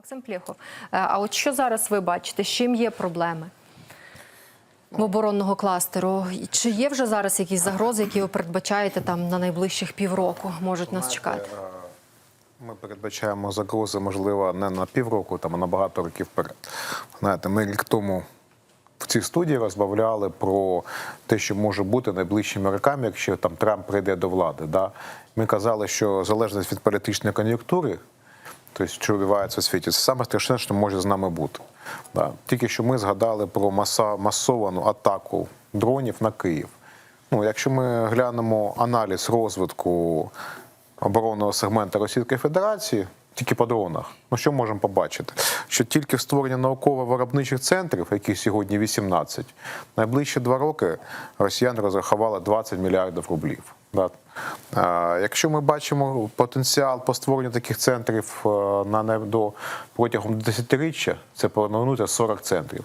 Максим Плєхов, е, а от що зараз ви бачите? З чим є проблеми? В оборонного кластеру чи є вже зараз якісь загрози, які ви передбачаєте там на найближчих півроку можуть нас чекати? Ми передбачаємо загрози, можливо, не на півроку, там, а на багато років вперед. Знаєте, ми рік тому в цій студії розмовляли про те, що може бути найближчими роками, якщо там Трамп прийде до влади. Да? Ми казали, що залежність від політичної кон'юнктури, тобто, що відбувається у світі, це саме страшне, що може з нами бути. Да? Тільки що ми згадали про маса, масовану атаку дронів на Київ. Ну, якщо ми глянемо аналіз розвитку оборонного сегменту Російської Федерації, тільки по дронах, ну що можемо побачити? Що тільки в створення науково-виробничих центрів, яких сьогодні 18, найближчі два роки росіяни розрахували 20 мільярдів рублів. Да. Якщо ми бачимо потенціал по створенню таких центрів е, на до протягом десятиріччя, це планується 40 центрів.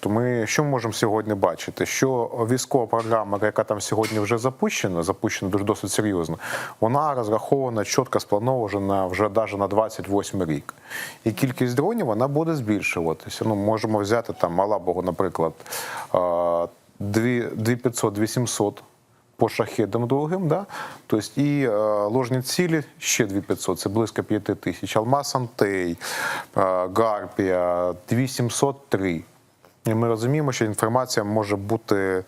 То ми що ми можемо сьогодні бачити? Що військова програма, яка там сьогодні вже запущена, запущена дуже досить серйозно, вона розрахована чітко спланована вже навіть на 28 рік. І кількість дронів вона буде збільшуватися. Ну, можемо взяти там Малабогу, наприклад, 2500-2700 по шахедам другим, да? тобто і е, ложні цілі ще 2500, це близько 5 тисяч. Алмаз Антей, е, Гарпія 2703. І ми розуміємо, що інформація може бути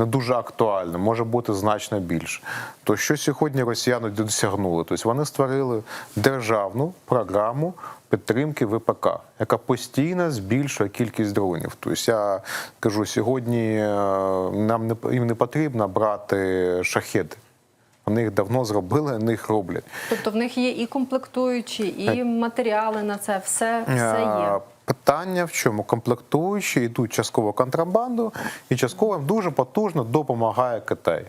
не дуже актуальна, може бути значно більше. То що сьогодні росіяни досягнули? Тобто вони створили державну програму підтримки ВПК, яка постійно збільшує кількість дронів. Тобто я кажу, сьогодні е, нам не їм не потрібно брати шахеди. Вони їх давно зробили, вони їх роблять. Тобто в них є і комплектуючі, і матеріали на це, все, все є. Питання в чому? Комплектуючі йдуть частково контрабанду, і частково їм дуже потужно допомагає Китай.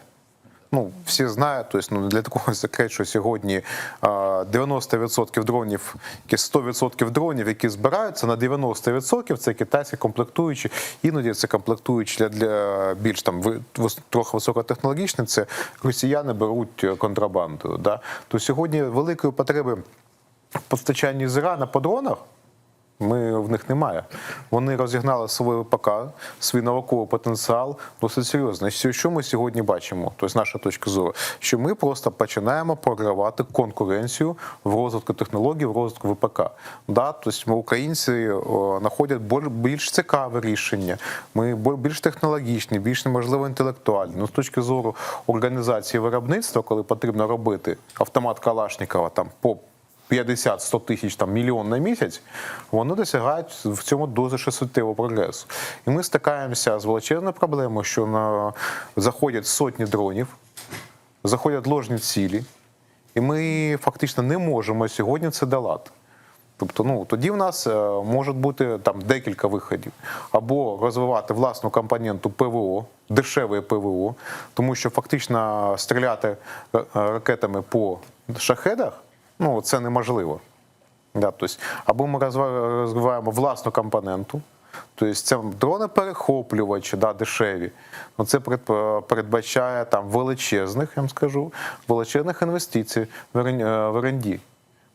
Ну, всі знають, тобто, ну, для такого секрет, що сьогодні а, 90% дронів, які 100% дронів, які збираються, на 90% це китайські комплектуючі. Іноді це комплектуючі для, для більш там трохи високотехнологічні, це росіяни беруть е, контрабандою. Да? То сьогодні великої потреби в постачанні з Ірана по дронах ми в них немає. Вони розігнали свій ВПК, свій науковий потенціал досить серйозно. І що- ми сьогодні бачимо? Тобто, з нашої точки зору, що ми просто починаємо програвати конкуренцію в розвитку технологій, в розвитку ВПК. Да? Тобто українці знаходять боль- більш цікаве рішення. Ми більш технологічні, більш можливо інтелектуальні. Ну, з точки зору організації виробництва, коли потрібно робити автомат Калашникова там по 50-100 тисяч там мільйон на місяць, вони досягають в цьому дуже суттєвого прогресу. І ми стикаємося з величезною проблемою, що на заходять сотні дронів, заходять ложні цілі, і ми фактично не можемо сьогодні це долати. Тобто, ну тоді в нас е, може бути там декілька виходів, або розвивати власну компоненту ПВО, дешеве ПВО, тому що фактично стріляти е, е, ракетами по шахедах ну це неможливо. Да, тобто, або ми розвиваємо власну компоненту, тобто це дрони-перехоплювачі, да, дешеві. Ну, це перед- передбачає там величезних, я вам скажу, величезних інвестицій в РНД.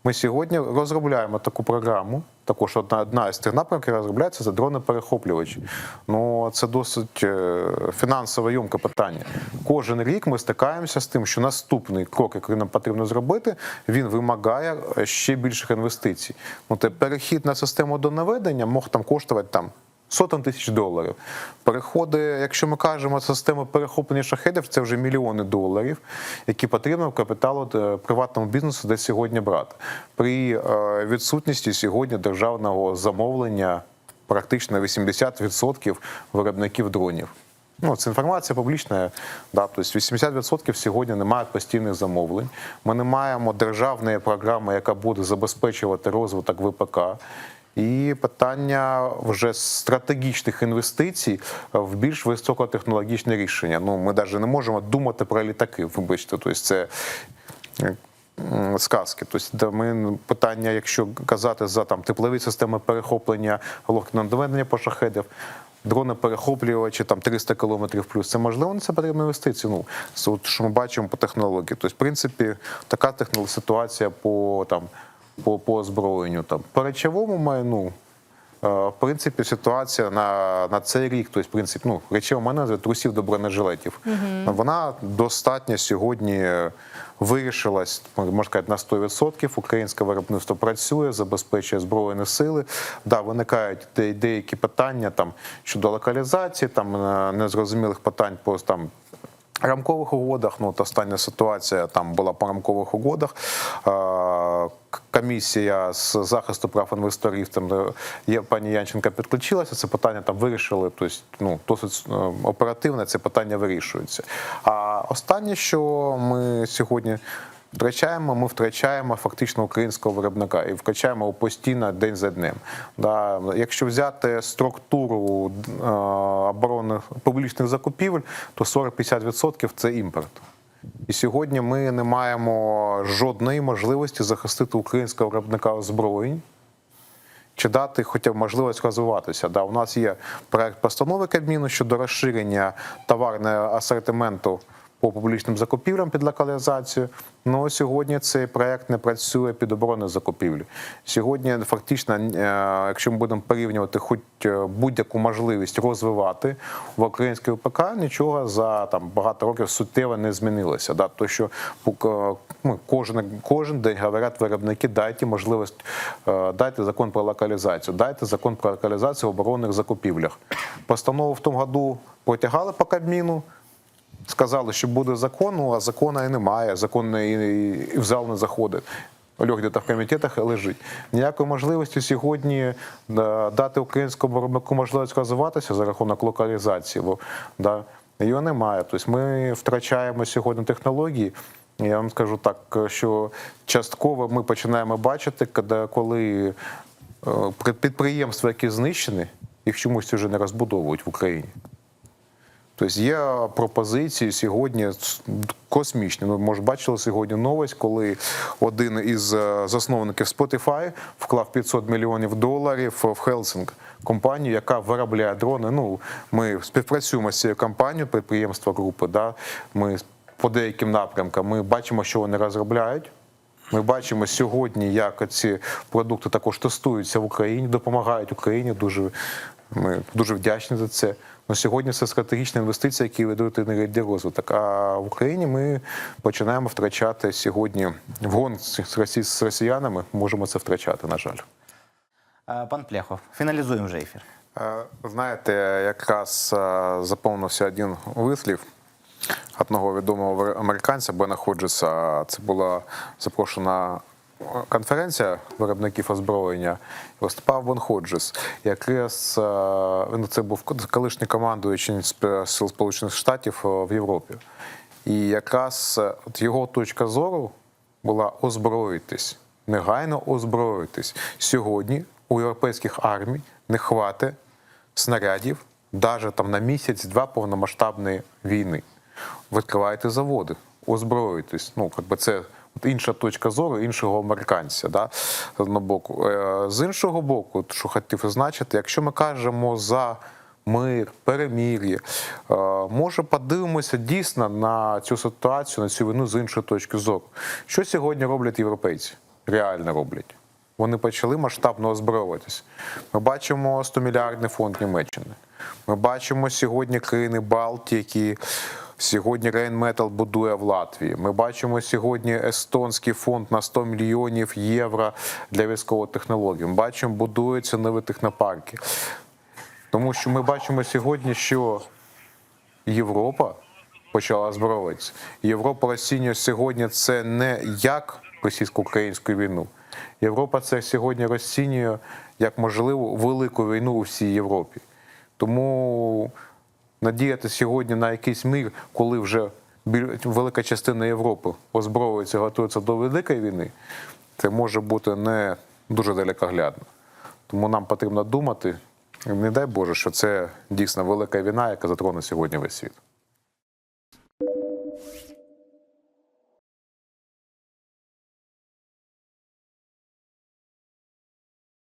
Ми сьогодні розробляємо таку програму. Також одна, одна із тих напрямків розробляється це дрони-перехоплювачі. Ну це досить е, фінансово йомке питання. Кожен рік ми стикаємося з тим, що наступний крок, який нам потрібно зробити, він вимагає е, ще більших інвестицій. Ну, те перехід на систему до наведення мог там коштувати там. Сотень тисяч доларів. Переходи, якщо ми кажемо систему перехоплення шахедів, це вже мільйони доларів, які потрібно капіталу е, приватному бізнесу десь сьогодні брати. При е, відсутності сьогодні державного замовлення практично 80% виробників дронів. Ну, це інформація публічна. Да, тобто 80% сьогодні немає постійних замовлень. Ми не маємо державної програми, яка буде забезпечувати розвиток ВПК. І питання вже стратегічних інвестицій в більш високотехнологічне рішення. Ну, ми навіть не можемо думати про літаки. Вибачте, тобто це е, сказки. Тобто, ми питання, якщо казати за там теплові системи перехоплення локного доведення по шахедів. Дрони перехоплювачі там 300 кілометрів плюс. Це можливо, на це потрібна інвестиція. Ну, от, що ми бачимо по технології. Тобто, в принципі, така технологія ситуація по там по, по озброєнню. Там. По речовому майну, е, в принципі, ситуація на, на цей рік, тобто, в принципі, ну, речове майно трусів до бронежилетів, вона достатньо сьогодні вирішилась, можна сказати, на 100%. Українське виробництво працює, забезпечує збройні сили. Да, виникають де- деякі питання там, щодо локалізації, там, е, незрозумілих питань по там, рамкових угодах. Ну, от остання ситуація там була по рамкових угодах. Е, Комісія з захисту прав інвесторів, там є пані Янченка підключилася. Це питання там вирішили. Тобто, ну досить оперативне оперативно це питання вирішується. А останнє, що ми сьогодні. Втрачаємо, ми втрачаємо фактично українського виробника і вкачаємо його постійно день за днем. Да, якщо взяти структуру е, оборонних публічних закупівель, то 40-50% це імпорт. І сьогодні ми не маємо жодної можливості захистити українського виробника озброєнь чи дати хоча б можливість розвиватися. Да, у нас є проект постанови Кабміну щодо розширення товарного асортименту по публічним закупівлям під локалізацію. Ну сьогодні цей проект не працює під оборонну закупівлю. Сьогодні фактично, е, якщо ми будемо порівнювати хоч е, будь-яку можливість розвивати в українській ВПК, нічого за там багато років суттєво не змінилося. Да? То що е, ну, кожен, кожен день говорять виробники, дайте можливість, дайте закон про локалізацію, дайте закон про локалізацію в оборонних закупівлях. Постанову в тому году протягали по Кабміну. Сказали, що буде закон, ну а закону і немає. Закон і, в зал не заходить. Льох де в комітетах лежить. Ніякої можливості сьогодні дати українському виробнику можливість розвиватися за рахунок локалізації. Бо, да, його немає. Тобто ми втрачаємо сьогодні технології. Я вам скажу так, що частково ми починаємо бачити, коли- коли е, підприємства, які знищені, їх чомусь вже не розбудовують в Україні. Тобто є пропозиції сьогодні космічні. Ну, може, бачили сьогодні новость, коли один із е, засновників Spotify вклав 500 мільйонів доларів в Хелсинг, компанію, яка виробляє дрони. Ну, ми співпрацюємо з цією компанією, підприємства групи. Да? Ми по деяким напрямкам ми бачимо, що вони розробляють. Ми бачимо сьогодні, як ці продукти також тестуються в Україні, допомагають Україні. Дуже ми дуже вдячні за це. Но сьогодні це стратегічна інвестиція, які ведуть енергетичний розвиток. А в Україні ми починаємо втрачати сьогодні вгон з росі- з росіянами. Можемо це втрачати, на жаль. Е, Пан Пляхов, фіналізуємо вже ефір. Е, Знаєте, якраз е, заповнився один вислів одного відомого американця Бена Ходжеса. Це була запрошена конференція виробників озброєння. Виступав Бен Ходжес. Якраз е, він це був колишній командуючий сил Сполучених Штатів е, в Європі. І якраз е, от його точка зору була озброїтись, негайно озброїтись. Сьогодні у європейських армій не хватить снарядів навіть там на місяць-два повномасштабної війни. Відкривайте заводи, озброїтесь. Ну, якби це інша точка зору іншого американця. Да? З одного боку. Е, З іншого боку, що хотів зазначити, якщо ми кажемо за мир, перемір'я, е, може подивимося дійсно на цю ситуацію, на цю війну з іншої точки зору. Що сьогодні роблять європейці? Реально роблять. Вони почали масштабно озброюватися. Ми бачимо 100-мільярдний фонд Німеччини. Ми бачимо сьогодні країни Балтії, які сьогодні Рейнметал будує в Латвії. Ми бачимо сьогодні естонський фонд на 100 мільйонів євро для військової технології. Ми бачимо, будуються нові технопарки. Тому що ми бачимо сьогодні, що Європа почала озброюватися. Європа розцінює сьогодні це не як російсько-українську війну. Європа це сьогодні розцінює як можливу велику війну у всій Європі. Тому надіяти сьогодні на якийсь мир, коли вже велика частина Європи озброюється, готується до великої війни, це може бути не дуже далекоглядно. Тому нам потрібно думати, не дай Боже, що це дійсно велика війна, яка затроне сьогодні весь світ.